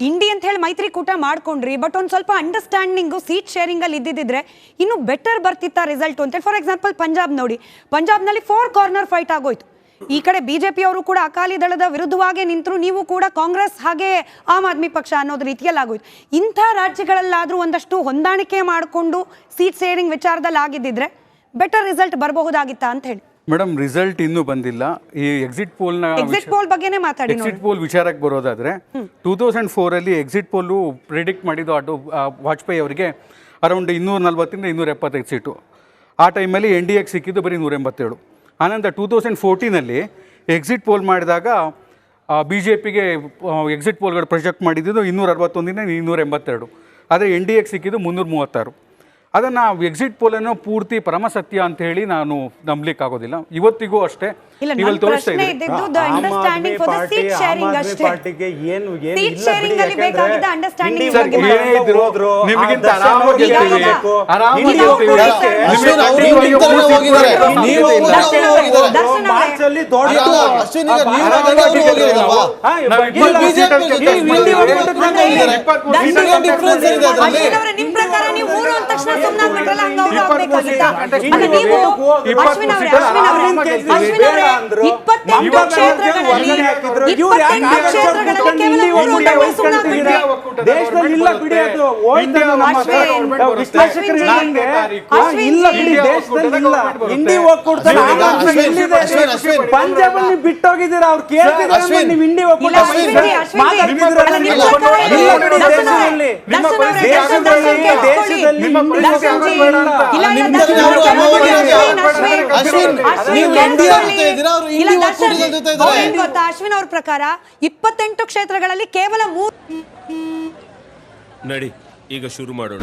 ಇಂಡಿ ಅಂತ ಹೇಳಿ ಮೈತ್ರಿಕೂಟ ಮಾಡ್ಕೊಂಡ್ರಿ ಬಟ್ ಒಂದು ಸ್ವಲ್ಪ ಅಂಡರ್ಸ್ಟ್ಯಾಂಡಿಂಗು ಸೀಟ್ ಶೇರಿಂಗಲ್ಲಿ ಇದ್ದಿದ್ರೆ ಇನ್ನೂ ಬೆಟರ್ ಬರ್ತಿತ್ತ ರಿಸಲ್ಟ್ ಅಂತ ಫಾರ್ ಎಕ್ಸಾಂಪಲ್ ಪಂಜಾಬ್ ನೋಡಿ. ಪಂಜಾಬ್ನಲ್ಲಿ ಫೋರ್ ಕಾರ್ನರ್ ಫೈಟ್ ಆಗೋಯ್ತು. ಈ ಕಡೆ ಬಿಜೆಪಿ ಅವರು ಕೂಡ ಅಕಾಲಿ ದಳದ ವಿರುದ್ಧವಾಗಿ ನಿಂತರು, ನೀವು ಕೂಡ ಕಾಂಗ್ರೆಸ್ ಹಾಗೆ ಆಮ್ ಆದ್ಮಿ ಪಕ್ಷ ಅನ್ನೋದು ರೀತಿಯಲ್ಲಿ ಆಗೋಯ್ತು. ಇಂಥ ರಾಜ್ಯಗಳಲ್ಲಾದರೂ ಒಂದಷ್ಟು ಹೊಂದಾಣಿಕೆ ಮಾಡಿಕೊಂಡು ಸೀಟ್ ಶೇರಿಂಗ್ ವಿಚಾರದಲ್ಲಿ ಆಗಿದ್ದಿದ್ರೆ ಬೆಟರ್ ರಿಸಲ್ಟ್ ಬರಬಹುದಾಗಿತ್ತಾ ಅಂತ ಹೇಳಿ. ಮೇಡಮ್ ರಿಸಲ್ಟ್ ಇನ್ನೂ ಬಂದಿಲ್ಲ. ಈ ಎಕ್ಸಿಟ್ ಪೋಲ್ನ ಎಕ್ಸಿಟ್ ಪೋಲ್ ಬಗ್ಗೆನೇ ಮಾತಾಡಿ ಎಕ್ಸಿಟ್ ಪೋಲ್ ವಿಚಾರಕ್ಕೆ ಬರೋದಾದ್ರೆ ಟೂ ತೌಸಂಡ್ ಫೋರಲ್ಲಿ ಎಕ್ಸಿಟ್ ಪೋಲು ಪ್ರಿಡಿಕ್ಟ್ ಮಾಡಿದ್ದು ಅದು ವಾಜಪೇಯಿ ಅವರಿಗೆ ಅರೌಂಡ್ ಇನ್ನೂರ ನಲ್ವತ್ತರಿಂದ ಇನ್ನೂರ ಎಪ್ಪತ್ತೈದು ಸೀಟು ಆ ಟೈಮಲ್ಲಿ ಎನ್ ಡಿ ಎಕ್ ಸಿಕ್ಕಿದ್ದು ಬರೀ ನೂರ ಎಂಬತ್ತೇಳು ಆನಂತರ ಟೂ ತೌಸಂಡ್ ಫೋರ್ಟೀನಲ್ಲಿ ಎಕ್ಸಿಟ್ ಪೋಲ್ ಮಾಡಿದಾಗ ಬಿ ಜೆ ಪಿಗೆ ಎಕ್ಸಿಟ್ ಪೋಲ್ಗಳು ಪ್ರೊಜೆಕ್ಟ್ ಮಾಡಿದ್ದು ಇನ್ನೂರ ಅರವತ್ತೊಂದಿನ ಇನ್ನೂರ ಎಂಬತ್ತೆರಡು ಆದರೆ ಎನ್ ಡಿ ಎಕ್ ಸಿಕ್ಕಿದ್ದು ಮುನ್ನೂರ ಮೂವತ್ತಾರು ಅದನ್ನು ಎಕ್ಸಿಟ್ ಪೋಲನ್ನು ಪೂರ್ತಿ ಪರಮಸತ್ಯ ಅಂತ ಹೇಳಿ ನಾನು ನಂಬಲಿಕ್ಕೆ ಆಗೋದಿಲ್ಲ ಇವತ್ತಿಗೂ ಅಷ್ಟೇ. ಇಲ್ಲ ನೀವಲ್ಲಿ ನನ್ನ ತೋರಿಸ್ತಾ ಇದೆ ಮೂರು ಅಂದ ತಕ್ಷಣ ಸುಮ್ಮನೆ ಆಗ್ಬಿಟ್ರಲ್ಲ ಹಂಗ ಅವರು ಆಗ್ಬೇಕಾಗಿತ್ತಾ? ನೀವು ಅಶ್ವಿನ್ ಅವರೇ ಅಶ್ವಿನ್ ಅವರೇ ಅಶ್ವಿನ್ ಅವರೇ ಇಪ್ಪತ್ತೆಂಟು ಕ್ಷೇತ್ರಗಳಲ್ಲಿ. ಇವ್ರು ಇಪ್ಪತ್ತೆಂಟು ಕ್ಷೇತ್ರಗಳಲ್ಲಿ ಕೇವಲ ಮೂರು ಒಬ್ಬರೇ ಸುಮ್ಮನೆ? ದೇಶದಲ್ಲಿ ಇಲ್ಲ ಬಿಡಿ ಅದು ಹೋಯ್ತು ಇಂಡಿಯಾ ನಮ್ಮ ಅಶ್ವಿನ್, ವಿಶ್ಲೇಷಕರು ಅಶ್ವಿನ್ ಹೇಳ್ದಂಗೆ, ಜಿ. ಇಲ್ಲ ಬಿಡಿ ದೇಶದಲ್ಲಿ ಇಲ್ಲ ಹಿಂದಿ ಒಕ್ಕೂಟದಲ್ಲಿ ಎಲ್ಲಿದೆ? ಪಂಜಾಬ್ ಅಲ್ಲಿ ಬಿಟ್ಟೋಗಿದ್ದೀರಾ ಅವ್ರು ಕೇಳ್ತೀವಿ ಅಶ್ವಿನ್. ನೀವು ಹಿಂದಿ ಒಕ್ಕೂಟ ಇಲ್ಲ, ಬಿಡಿ ದೇಶದಲ್ಲಿ. ದೇಶದಲ್ಲಿ ಗೊತ್ತಾ? ಅಶ್ವಿನ್ ಅವ್ರ ಪ್ರಕಾರ ಇಪ್ಪತ್ತೆಂಟು ಕ್ಷೇತ್ರಗಳಲ್ಲಿ ಕೇವಲ ಮೂರು ನಡಿ ಈಗ ಶುರು ಮಾಡೋಣ.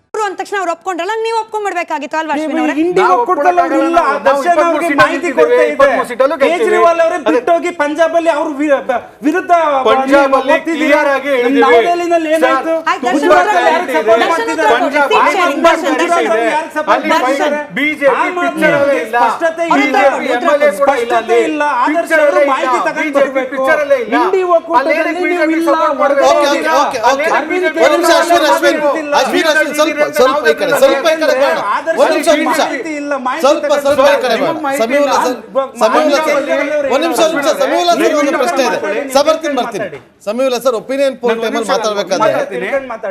ಅಂದ ತಕ್ಷಣ ಅವ್ರು ಒಪ್ಕೊಂಡ್ರಲ್ಲ ನೀವು ಒಪ್ಕೊಂಡ್ಬಿಡ್ಬೇಕಾಗಿತ್ತು ಅಲ್ವಾ ಅಶ್ವಿನ್ ಅವರೇ ಅವ್ರು ಕೇಜ್ರಿವಾಲ್ ಅವರೇ ಬಿಟ್ಟೋಗಿ ಪಂಜಾಬ್ ಅಲ್ಲಿ ಅವರು ವಿರುದ್ಧ ಪಂಜಾಬ್ ಅಲ್ಲಿ ಓದ್ತಿದ್ದೀರಾ? ಆಗಿ ನಮ್ಮ ಏನಾಯ್ತು? ಅವ್ರು? ಅವ್ರು. ಸ್ಪಷ್ಟತೆ ಇಲ್ಲ. ಆದರ್ಶ ಅವರು ಮಾಹಿತಿ. ತಗೊಂಡು ಬರ್ಬೇಕು. ಒಕ್ಕೂಟದಲ್ಲಿ ನೀವು ಇಲ್ಲ, ಹೊರಗಡೆ ಅರವಿಂದ್ ಅಶ್ವಿನ್ ಅಶ್ವಿನ್ ಅಶ್ವಿನ್ ಸ್ವಲ್ಪ ಸ್ವಲ್ಪ ಈ ಕಡೆ ಸ್ವಲ್ಪ ಈ ಕಡೆ ಬೇಡ. ಒಂದು ನಿಮಿಷ ಒಂದು ನಿಮಿಷ. ಇಲ್ಲ, ಮಾಹಿತಿ ಸ್ವಲ್ಪ ತಗೊಂಡು ಸ್ವಲ್ಪ ಈ ಕಡೆ ಬೇಡ. ನಿಮ್ಮ ಸರ್ ಇಲ್ಲ. ಸರ್ ಒಂದು ನಿಮಿಷ ಒಂದು ನಿಮಿಷ ಸಮೀವುಲ್ಲಾ ಸರ್ ಒಂದು ಪ್ರಶ್ನೆ ಇದೆ. ಸರ್ ಬರ್ತೀನಿ ಬರ್ತೀನಿ. ಸಮೀವುಲ್ಲಾ ಸರ್ ಒಪಿನಿಯನ್ ಪೋಲ್ ಟೈಮಲ್ಲಿ ಒಂದ್ ನಿಮಿಷ ಮಾತಾಡ್ಬೇಕಾದ್ರೆ.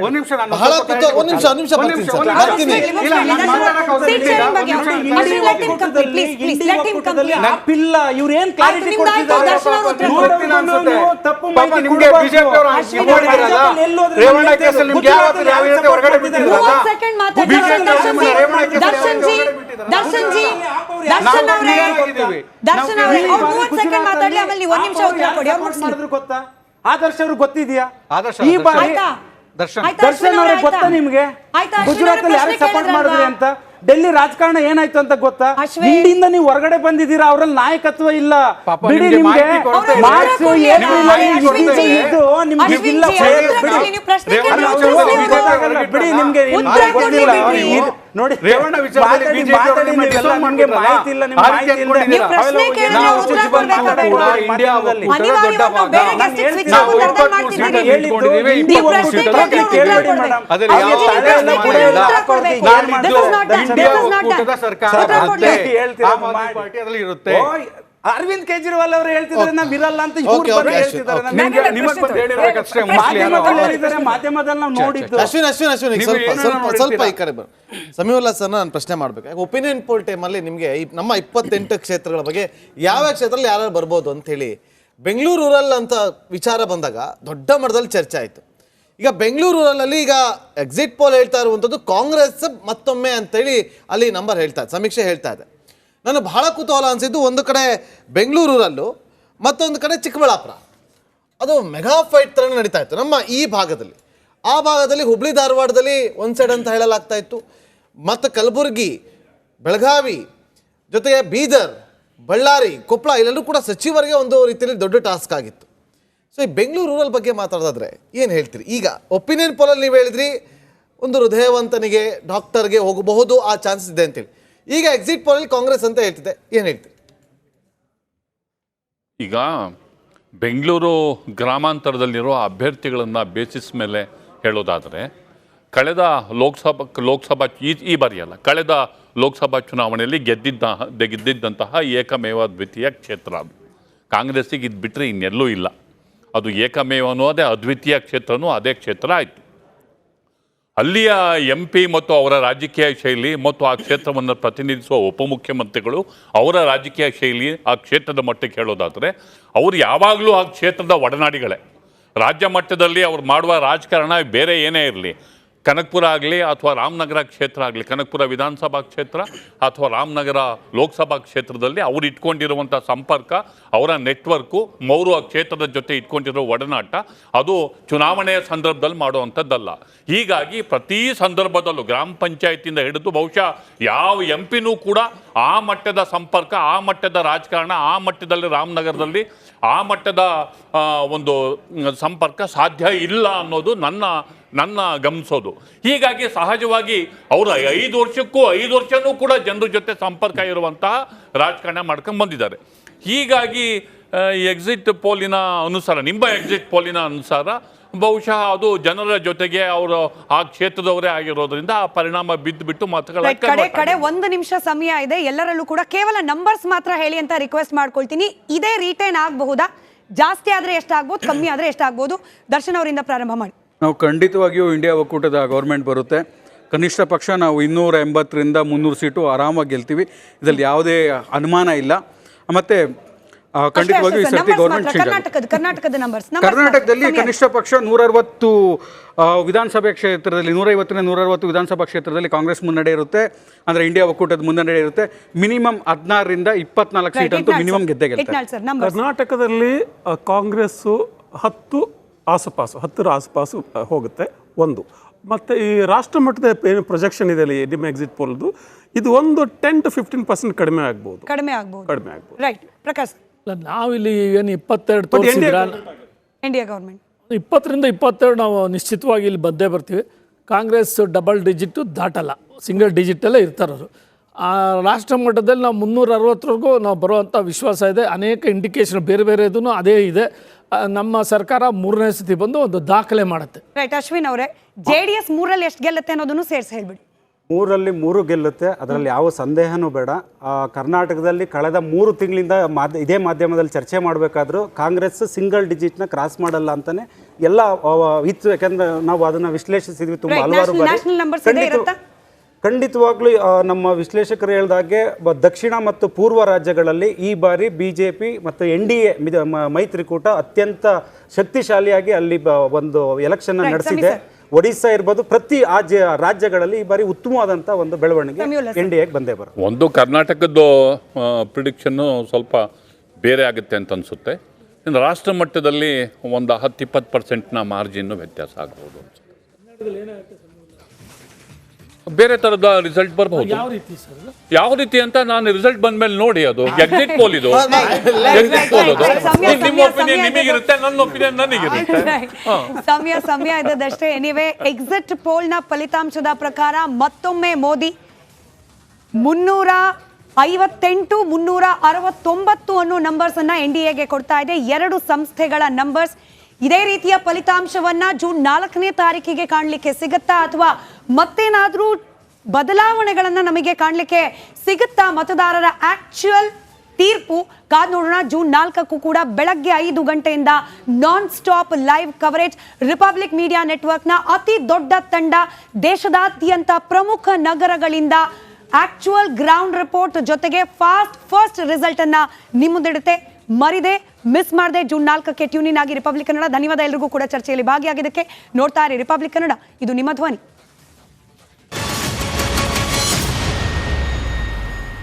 ಒಂದ್ ನಿಮಿಷ ನಾನು ಬಹಳ ಸ್ವಲ್ಪ ಕೂತು- ಒಂದ್ ನಿಮಿಷ, ಒಂದ್ ನಿಮಿಷ ಬರ್ತೀನಿ ಸರ್, ಬರ್ತೀನಿ. ಇಲ್ಲ, ನಾನು ಮಾತಾಡಕ್ಕೆ ಅವಕಾಶ ಇವ್ರು ಏನ್ ಕ್ಲಾರಿಟಿ ತಪ್ಪು ಮಾಹಿತಿ ನಿಮ್ಗೆ ಕೊಡ್ಬಾರ್ದು. ಬಿಜೆಪಿ ಅವರು ಮಾಡಿರಲ್ಲ? ಪಂಜಾಬಲ್ಲಿ ರೇವಣ್ಣ ಕೇಸಲ್ಲಿ ನಿಮ್ಗೆ ಯಾವ ಯಾವ ಯಾವ ರೀತಿ ಹೊರಗಡೆ ಬಿಟ್ಟಿದ್ರಲ್ಲ? ಸೆಕೆಂಡ್ ಮಾತಾಡಿ BJP ದರ್ಶನ್ ಜಿ ದರ್ಶನ್ ಜಿ ದರ್ಶನ್ ಅವರೇ ದರ್ಶನ್ ಅವರೇ ಅವ್ರು ಮೂವತ್ತು ಸೆಕೆಂಡ್ ಮಾತಾಡ್ಲಿ ಆಮೇಲೆ ನೀವು ಒಂದ್ ನಿಮಿಷ ಉತ್ತರ ಕೊಡಿ ಅವ್ರು ಮುಗಿಸ್ಲಿ ಗೊತ್ತಾ? ಆದರ್ಶ ಅವ್ರು ಗೊತ್ತಿದ್ಯಾ? ಆದರ್ಶ, ಈ. ಬಾರಿ ಆಯ್ತಾ? ದರ್ಶನ್. ಆಯ್ತಾ ದರ್ಶನ್ ಅವ್ರಿಗೆ ಅವರೇ ಗೊತ್ತಾ? ನಿಮ್ಗೆ? ಆಯ್ತಾ ಗುಜರಾತ್ ಅಲ್ಲಿ ಯಾರು ಯಾರಿಗೆ ಸಪೋರ್ಟ್ ಮಾಡಿದ್ರಿ ಅಂತ? ಡೆಲ್ಲಿ ರಾಜಕಾರಣ ಏನಾಯ್ತು ಅಂತ ಗೊತ್ತಾ? ಇಲ್ಲಿಂದ ನೀವು ಹೊರಗಡೆ ಬಂದಿದ್ದೀರಾ? ಅವರಲ್ಲಿ ನಾಯಕತ್ವ ಇಲ್ಲ. ಬಿಡಿ ನಿಮ್ಗೆ ನಿಮ್ಗೆ. ಮಾರ್ಚ್ ಏಪ್ರಿಲ್ ಇಲ್ಲ ಬಿಡಿ. ನಿಮ್ಗೆ ನೋಡಿ ರೇವಣ್ಣ ವಿಚಾರದಲ್ಲಿ? ಮಾಹಿತಿ ಇಲ್ಲ. ಸರ್ಕಾರ ಹೇಳ್ತೀರಾ ಪಾರ್ಟಿ ಅದರಲ್ಲಿ ಇರುತ್ತೆ. ಅರವಿಂದ್ ಕೇಜ್ರಿವಾಲ್ ಅವರು ಹೇಳ್ತಿದ್ದಾರೆ ನಾವು ಇರಲ್ಲ ಅಂತ ಇವ್ರು ಓಕೆ, ಬಂದು ಹೇಳ್ತಿದ್ದಾರೆ. ಓಕೆ. ನಮ್ಗೆ ನಿಮ್ಗೆ ನಿಮಗೆ ಬಂದು ಹೇಳಿರ್ಬೇಕಷ್ಟೇ mostly ಯಾರೋ. ಮಾಧ್ಯಮದಲ್ಲಿ ಹೇಳಿದ್ದಾರೆ. ಮಾಧ್ಯಮದಲ್ಲಿ ನಾವು ನೋಡಿದ್ದು. ಅಶ್ವಿನ್ ಅಶ್ವಿನ್ ಅಶ್ವಿನ್ ಈಗ ನೀವು ಸ್ವಲ್ಪ ಏನೋ ಸ್ವಲ್ಪ ಸ್ವಲ್ಪ ಈ ಕಡೆ ಬರ್ ಸಮೀವುಲ್ಲಾ ಸರ್ ನಾನು ಪ್ರಶ್ನೆ ಮಾಡ್ಬೇಕು. ಒಪಿನಿಯನ್ ಪೋಲ್ ಟೈಮಲ್ಲಿ ನಿಮಗೆ ಈ ನಮ್ಮ ಇಪ್ಪತ್ತೆಂಟು ಕ್ಷೇತ್ರಗಳ ಬಗ್ಗೆ ಯಾವ ಕ್ಷೇತ್ರದಲ್ಲಿ ಯಾರು ಬರ್ಬೋದು ಅಂತ ಹೇಳಿ ಬೆಂಗಳೂರು ರೂರಲ್ ಅಂತ ವಿಚಾರ ಬಂದಾಗ ದೊಡ್ಡ ಮಟ್ಟದಲ್ಲಿ ಚರ್ಚೆ ಆಯಿತು. ಈಗ ಬೆಂಗಳೂರು ರೂರಲಲ್ಲಿ ಈಗ ಎಕ್ಸಿಟ್ ಪೋಲ್ ಹೇಳ್ತಾ ಇರುವಂಥದ್ದು ಕಾಂಗ್ರೆಸ್ ಮತ್ತೊಮ್ಮೆ ಅಂತೇಳಿ ಅಲ್ಲಿ ನಂಬರ್ ಹೇಳ್ತಾ ಇದೆ ಸಮೀಕ್ಷೆ ಹೇಳ್ತಾ ಇದೆ. ನನಗೆ ಬಹಳ ಕುತೂಹಲ ಅನಿಸಿದ್ದು ಒಂದು ಕಡೆ ಬೆಂಗಳೂರಲ್ಲೂ ಮತ್ತೊಂದು ಕಡೆ ಚಿಕ್ಕಬಳ್ಳಾಪುರ. ಅದು ಮೆಗಾ ಫೈಟ್ ಥರ ನಡೀತಾ ಇತ್ತು ನಮ್ಮ ಈ ಭಾಗದಲ್ಲಿ. ಆ ಭಾಗದಲ್ಲಿ ಹುಬ್ಳಿ ಧಾರವಾಡದಲ್ಲಿ ಒಂದು ಸೈಡ್ ಅಂತ ಹೇಳಲಾಗ್ತಾ ಇತ್ತು. ಮತ್ತು ಕಲಬುರಗಿ, ಬೆಳಗಾವಿ, ಜೊತೆಗೆ ಬೀದರ್, ಬಳ್ಳಾರಿ, ಕೊಪ್ಪಳ ಇಲ್ಲೆಲ್ಲೂ ಕೂಡ ಸಚಿವರಿಗೆ ಒಂದು ರೀತಿಯಲ್ಲಿ ದೊಡ್ಡ ಟಾಸ್ಕ್ ಆಗಿತ್ತು. ಸೊ ಈ ಬೆಂಗಳೂರು ರೂರಲ್ ಬಗ್ಗೆ ಮಾತಾಡೋದಾದ್ರೆ ಏನು ಹೇಳ್ತೀರಿ? ಈಗ ಒಪಿನಿಯನ್ ಪೋಲಲ್ಲಿ ನೀವು ಹೇಳಿದ್ರಿ, ಒಂದು ಹೃದಯವಂತನಿಗೆ ಡಾಕ್ಟರ್ಗೆ ಹೋಗಬಹುದು, ಆ ಚಾನ್ಸಸ್ ಇದೆ ಅಂತೇಳಿ. ಈಗ ಎಕ್ಸಿಟ್ ಪೋಲ್ ಕಾಂಗ್ರೆಸ್ ಅಂತ ಹೇಳ್ತಿದೆ. ಏನು ಹೇಳ್ತೀರಿ? ಈಗ ಬೆಂಗಳೂರು ಗ್ರಾಮಾಂತರದಲ್ಲಿರೋ ಅಭ್ಯರ್ಥಿಗಳನ್ನು ಬೇಸಿಸ್ ಮೇಲೆ ಹೇಳೋದಾದರೆ, ಕಳೆದ ಲೋಕಸಭಾ ಲೋಕಸಭಾ ಈ ಈ ಬಾರಿ ಅಲ್ಲ, ಕಳೆದ ಲೋಕಸಭಾ ಚುನಾವಣೆಯಲ್ಲಿ ಗೆದ್ದಿದ್ದ, ಗೆದ್ದಿದ್ದಂತಹ ಏಕಮೇವ ದ್ವಿತೀಯ ಕ್ಷೇತ್ರ ಅದು. ಕಾಂಗ್ರೆಸ್ಸಿಗೆ ಇದು ಬಿಟ್ಟರೆ ಇನ್ನೆಲ್ಲೂ ಇಲ್ಲ. ಅದು ಏಕಮೇವನೂ ಅದೇ ಅದ್ವಿತೀಯ ಕ್ಷೇತ್ರನೂ ಅದೇ ಕ್ಷೇತ್ರ ಆಯಿತು. ಅಲ್ಲಿಯ ಎಂ ಪಿ ಮತ್ತು ಅವರ ರಾಜಕೀಯ ಶೈಲಿ ಮತ್ತು ಆ ಕ್ಷೇತ್ರವನ್ನು ಪ್ರತಿನಿಧಿಸುವ ಉಪಮುಖ್ಯಮಂತ್ರಿಗಳು ಅವರ ರಾಜಕೀಯ ಶೈಲಿ ಆ ಕ್ಷೇತ್ರದ ಮಟ್ಟಕ್ಕೆ ಹೇಳೋದಾದರೆ, ಅವರು ಯಾವಾಗಲೂ ಆ ಕ್ಷೇತ್ರದ ಒಡನಾಡಿಗಳೇ. ರಾಜ್ಯ ಮಟ್ಟದಲ್ಲಿ ಅವ್ರು ಮಾಡುವ ರಾಜಕಾರಣ ಬೇರೆ ಏನೇ ಇರಲಿ. ಕನಕಪುರ ಆಗಲಿ ಅಥವಾ ರಾಮನಗರ ಕ್ಷೇತ್ರ ಆಗಲಿ, ಕನಕಪುರ ವಿಧಾನಸಭಾ ಕ್ಷೇತ್ರ ಅಥವಾ ರಾಮನಗರ ಲೋಕಸಭಾ ಕ್ಷೇತ್ರದಲ್ಲಿ ಅವ್ರು ಇಟ್ಕೊಂಡಿರುವಂಥ ಸಂಪರ್ಕ, ಅವರ ನೆಟ್ವರ್ಕು ಮೌರು ಆ ಕ್ಷೇತ್ರದ ಜೊತೆ ಇಟ್ಕೊಂಡಿರೋ ಒಡನಾಟ, ಅದು ಚುನಾವಣೆಯ ಸಂದರ್ಭದಲ್ಲಿ ಮಾಡುವಂಥದ್ದಲ್ಲ. ಹೀಗಾಗಿ ಪ್ರತಿ ಸಂದರ್ಭದಲ್ಲೂ ಗ್ರಾಮ ಪಂಚಾಯತಿಯಿಂದ ಹಿಡಿದು ಬಹುಶಃ ಯಾವ ಎಂ ಪಿನೂ ಕೂಡ ಆ ಮಟ್ಟದ ಸಂಪರ್ಕ, ಆ ಮಟ್ಟದ ರಾಜಕಾರಣ, ಆ ಮಟ್ಟದಲ್ಲಿ ರಾಮನಗರದಲ್ಲಿ, ಆ ಮಟ್ಟದ ಒಂದು, ಸಂಪರ್ಕ ಸಾಧ್ಯ ಇಲ್ಲ ಅನ್ನೋದು ನನ್ನ ನನ್ನ ಗಮನಿಸೋದು. ಹೀಗಾಗಿ ಸಹಜವಾಗಿ ಅವರು ಐದು ವರ್ಷಕ್ಕೂ ಐದು ವರ್ಷನೂ ಕೂಡ ಜನರ ಜೊತೆ ಸಂಪರ್ಕ ಇರುವಂತಹ ರಾಜಕಾರಣ ಮಾಡ್ಕೊಂಡು ಬಂದಿದ್ದಾರೆ. ಹೀಗಾಗಿ ಎಕ್ಸಿಟ್ ಪೋಲಿನ ಅನುಸಾರ ನಿಮ್ಮ ಎಕ್ಸಿಟ್ ಪೋಲಿನ ಅನುಸಾರ ಬಹುಶಃ ಅದು ಜನರ ಜೊತೆಗೆ ಅವರು ಆ ಕ್ಷೇತ್ರದವರೇ ಆಗಿರೋದ್ರಿಂದ ಆ ಪರಿಣಾಮ ಬಿದ್ದು ಬಿಟ್ಟು ಮತಗಳ ಕಡೆ ಕಡೆ ಒಂದು ನಿಮಿಷ ಸಮಯ ಇದೆ. ಎಲ್ಲರಲ್ಲೂ ಕೂಡ ಕೇವಲ ನಂಬರ್ಸ್ ಮಾತ್ರ ಹೇಳಿ ಅಂತ ರಿಕ್ವೆಸ್ಟ್ ಮಾಡ್ಕೊಳ್ತೀನಿ. ಇದೇ ರಿಟೈನ್ ಆಗಬಹುದಾ? ಜಾಸ್ತಿ ಆದ್ರೆ ಎಷ್ಟಾಗ್ಬೋದು? ಕಮ್ಮಿ ಆದ್ರೆ ಎಷ್ಟಾಗ್ಬೋದು? ದರ್ಶನ್ ಅವರಿಂದ ಪ್ರಾರಂಭ ಮಾಡಿ. ನಾವು ಖಂಡಿತವಾಗಿಯೂ ಇಂಡಿಯಾ ಒಕ್ಕೂಟದ ಗೌರ್ಮೆಂಟ್ ಬರುತ್ತೆ. ಕನಿಷ್ಠ ಪಕ್ಷ ನಾವು ಇನ್ನೂರ ಎಂಬತ್ತರಿಂದ ಮುನ್ನೂರು ಸೀಟು ಆರಾಮಾಗಿ ಗೆಲ್ತೀವಿ. ಇದರಲ್ಲಿ ಯಾವುದೇ ಅನುಮಾನ ಇಲ್ಲ. ಮತ್ತೆ ಆ, ಖಂಡಿತವಾಗಿಯೂ ಈ ಸರ್ತಿ ಗೌರ್ಮೆಂಟ್ ಕರ್ನಾಟಕದ ಕರ್ನಾಟಕದ ನಂಬರ್ಸ್ ಕರ್ನಾಟಕದಲ್ಲಿ ಕನಿಷ್ಠ ಪಕ್ಷ ನೂರರವತ್ತು ವಿಧಾನಸಭೆ ಕ್ಷೇತ್ರದಲ್ಲಿ ನೂರೈವತ್ತರಿಂದ ನೂರರವತ್ತು ವಿಧಾನಸಭಾ ಕ್ಷೇತ್ರದಲ್ಲಿ ಕಾಂಗ್ರೆಸ್ ಮುನ್ನಡೆ ಇರುತ್ತೆ. ಅಂದ್ರೆ ಇಂಡಿಯಾ ಒಕ್ಕೂಟದ ಮುನ್ನಡೆ ಇರುತ್ತೆ. ಮಿನಿಮಮ್ ಹದಿನಾರರಿಂದ ಇಪ್ಪತ್ನಾಲ್ಕು ಸೀಟ್ ಅಂತೂ ಮಿನಿಮಮ್ ಗೆದ್ದೆ ಗೆಲ್ತಾರೆ. ಕರ್ನಾಟಕದಲ್ಲಿ ಕಾಂಗ್ರೆಸ್ ಕಾಂಗ್ರೆಸ್ಸು ಹತ್ತು ಆಸುಪಾಸು ಹತ್ತಿರ ಆಸುಪಾಸು ಹೋಗುತ್ತೆ. ಒಂದು. ಮತ್ತು ಈ ರಾಷ್ಟ್ರ ಮಟ್ಟದ ಏನು ಪ್ರೊಜೆಕ್ಷನ್ ಇದೆ ನಿಮ್ಮ ಎಕ್ಸಿಟ್ ಪೋಲ್ದು ಇದು ಒಂದು ಟೆನ್ ಟು ಫಿಫ್ಟೀನ್ ಪರ್ಸೆಂಟ್ ಕಡಿಮೆ ಆಗ್ಬೋದು. ಕಡಿಮೆ ಆಗ್ಬೋದು. ಕಡಿಮೆ ಆಗ್ಬೋದು. ರೈಟ್ ಪ್ರಕಾಶ್. ನಾವು ನಾವಿಲ್ಲಿ ಏನು ಇಪ್ಪತ್ತೆರಡು ತೋರಿಸಿದ್ರ? ಇಂಡಿಯಾ ಗೌರ್ಮೆಂಟ್ ಇಪ್ಪತ್ತರಿಂದ ಇಪ್ಪತ್ತೆರಡು ನಾವು ನಿಶ್ಚಿತವಾಗಿ ಇಲ್ಲಿ ಬಂದೇ ಬರ್ತೀವಿ. ಕಾಂಗ್ರೆಸ್ ಡಬಲ್ ಡಿಜಿಟು ದಾಟಲ್ಲ. ಸಿಂಗಲ್ ಡಿಜಿಟಲ್ಲೇ ಇರ್ತಾರೆ ಅವರು. ಆ ರಾಷ್ಟ್ರ ಮಟ್ಟದಲ್ಲಿ ನಾವು ಮುನ್ನೂರ ಅರವತ್ತರೆಗೂ ನಾವು ಬರುವಂಥ ವಿಶ್ವಾಸ ಇದೆ. ಅನೇಕ ಇಂಡಿಕೇಶನ್ ಬೇರೆ ಬೇರೆದೂ ಅದೇ ಇದೆ. ನಮ್ಮ ಸರ್ಕಾರ ಮೂರನೇ ಸತಿ ಬಂದು ಒಂದು ದಾಖಲೆ ಮಾಡುತ್ತೆ. ರೈಟ್ ಅಶ್ವಿನ್ ಅವರೇ ಜೆ ಡಿ ಎಸ್ ಮೂರಲ್ಲಿ ಎಷ್ಟು ಗೆಲ್ಲುತ್ತೆ ಅನ್ನೋದನ್ನು ಸೇರಿಸಿ ಹೇಳ್ಬಿಡಿ. ಮೂರಲ್ಲಿ ಮೂರು ಗೆಲ್ಲುತ್ತೆ ಅದರಲ್ಲಿ ಯಾವ ಸಂದೇಹನೂ ಬೇಡ. ಕರ್ನಾಟಕದಲ್ಲಿ ಕಳೆದ ಮೂರು ತಿಂಗಳಿಂದ ಮಾಧ್ಯ ಇದೇ ಮಾಧ್ಯಮದಲ್ಲಿ ಚರ್ಚೆ ಮಾಡಬೇಕಾದ್ರೂ ಕಾಂಗ್ರೆಸ್ ಸಿಂಗಲ್ ಡಿಜಿಟ್ನ ಕ್ರಾಸ್ ಮಾಡಲ್ಲ ಅಂತಲೇ ಎಲ್ಲ ಇತ್ತು. ಯಾಕಂದ್ರೆ ನಾವು ಅದನ್ನು ವಿಶ್ಲೇಷಿಸಿದ್ವಿ ತುಂಬ ಹಲವಾರು ಬಾರಿ. ಖಂಡಿತವಾಗ್ಲೂ ನಮ್ಮ ವಿಶ್ಲೇಷಕರು ಹೇಳ್ದಾಗೆ ಬ- ದಕ್ಷಿಣ ಮತ್ತು ಪೂರ್ವ ರಾಜ್ಯಗಳಲ್ಲಿ ಈ ಬಾರಿ ಬಿ ಜೆ ಪಿ ಮತ್ತು ಎನ್ ಡಿ ಎ ಮೈತ್ರಿಕೂಟ ಅತ್ಯಂತ ಶಕ್ತಿಶಾಲಿಯಾಗಿ ಅಲ್ಲಿ ಬ- ಒಂದು ಎಲೆಕ್ಷನ್ ನಡೆಸಿದೆ. ಒಡಿಶಾ ಒಡಿಸ್ಸಾ ಇರ್ಬೋದು ಪ್ರತಿ ರಾಜ್ಯ ರಾಜ್ಯಗಳಲ್ಲಿ ಈ ಬಾರಿ ಉತ್ತಮವಾದಂಥ ಒಂದು ಬೆಳವಣಿಗೆ ಎನ್ ಡಿ ಎಗೆ ಬಂದೇ ಬರುತ್ತೆ ಒಂದು ಕರ್ನಾಟಕದ್ದು ಪ್ರಿಡಿಕ್ಷನ್ನು ಸ್ವಲ್ಪ ಬೇರೆ ಆಗುತ್ತೆ ಅಂತ ಅನಿಸುತ್ತೆ. ಇನ್ನು ರಾಷ್ಟ್ರ ಮಟ್ಟದಲ್ಲಿ ಒಂದು ಹತ್ತು ಇಪ್ಪತ್ತು ಪರ್ಸೆಂಟ್ನ ಮಾರ್ಜಿನ್ನು ವ್ಯತ್ಯಾಸ ಆಗ್ಬೋದು ಅನ್ಸುತ್ತೆ. ಬೇರೆ ತರದ ರಿಸಲ್ಟ್ ಬರಬಹುದು. ಯಾವ ರೀತಿ ಸರ್ ಯಾವ ರೀತಿ ಅಂತ ನಾನು ರಿಸಲ್ಟ್ ಬಂದ್ಮೇಲೆ ನೋಡಿ ಅದು. ಎಕ್ಸಿಟ್ ಪೋಲ್ ಇದು. ಎಕ್ಸಿಟ್ ಪೋಲ್ ಅದು. ನಿಮ್ಮ ಒಪಿನಿಯನ್ ನಿಮಗಿರುತ್ತೆ ನನ್ನ ಒಪಿನಿಯನ್ ನನಗಿರುತ್ತೆ. ಸಮಯ ಸಮಯ ಇದ್ದದಷ್ಟೇ ಎನಿವೆ ಎಕ್ಸಿಟ್ನ ಫಲಿತಾಂಶದ ಪ್ರಕಾರ ಮತ್ತೊಮ್ಮೆ ಮೋದಿ ಮುನ್ನೂರ ಐವತ್ತೆಂಟು ಮುನ್ನೂರ ಅರವತ್ತೊಂಬತ್ತು ಅನ್ನೋ ನಂಬರ್ಸ್ ಅನ್ನ ಎನ್ ಡಿ ಎಗೆ ಕೊಡ್ತಾ ಇದೆ. ಎರಡು ಸಂಸ್ಥೆಗಳ ನಂಬರ್ಸ್ ಇದೇ ರೀತಿಯ ಫಲಿತಾಂಶವನ್ನ ಜೂನ್ ನಾಲ್ಕನೇ ತಾರೀಕಿಗೆ ಕಾಣಲಿಕ್ಕೆ ಸಿಗುತ್ತಾ ಅಥವಾ ಮತ್ತೇನಾದರೂ ಬದಲಾವಣೆಗಳನ್ನ ನಮಗೆ ಕಾಣಲಿಕ್ಕೆ ಸಿಗುತ್ತಾ? ಮತದಾರರ ಆಕ್ಚುಯಲ್ ತೀರ್ಪು ಕಾದ್ ಜೂನ್ ನಾಲ್ಕಕ್ಕೂ ಕೂಡ ಬೆಳಗ್ಗೆ ಐದು ಗಂಟೆಯಿಂದ non stop live coverage Republic media ನೆಟ್ವರ್ಕ್ನ ಅತಿ ದೊಡ್ಡ ತಂಡ ದೇಶದಾದ್ಯಂತ ಪ್ರಮುಖ ನಗರಗಳಿಂದ ಆಕ್ಚುಯಲ್ ಗ್ರೌಂಡ್ ರಿಪೋರ್ಟ್ ಜೊತೆಗೆ ಫಾಸ್ಟ್ ಫಸ್ಟ್ ರಿಸಲ್ಟ್ ಅನ್ನ ನಿಮ್ಮ ಮುಂದಿಡುತ್ತೆ ಮರಿದೆ ಮಿಸ್ ಮಾಡದೆ, ಜೂನ್ ನಾಲ್ಕಕ್ಕೆ ಟ್ಯೂನಿನ್ ಆಗಿ ರಿಪಬ್ಲಿಕ್ ಕನ್ನಡ ಧನ್ಯವಾದ ಎಲ್ರಿಗೂ ಕೂಡ ಚರ್ಚೆಯಲ್ಲಿ ಭಾಗಿಯಾಗಿದ್ದಕ್ಕೆ ನೋಡ್ತಾ ಇರಿ ರಿಪಬ್ಲಿಕ್ ಕನ್ನಡ ಇದು ನಿಮ್ಮ ಧ್ವನಿ.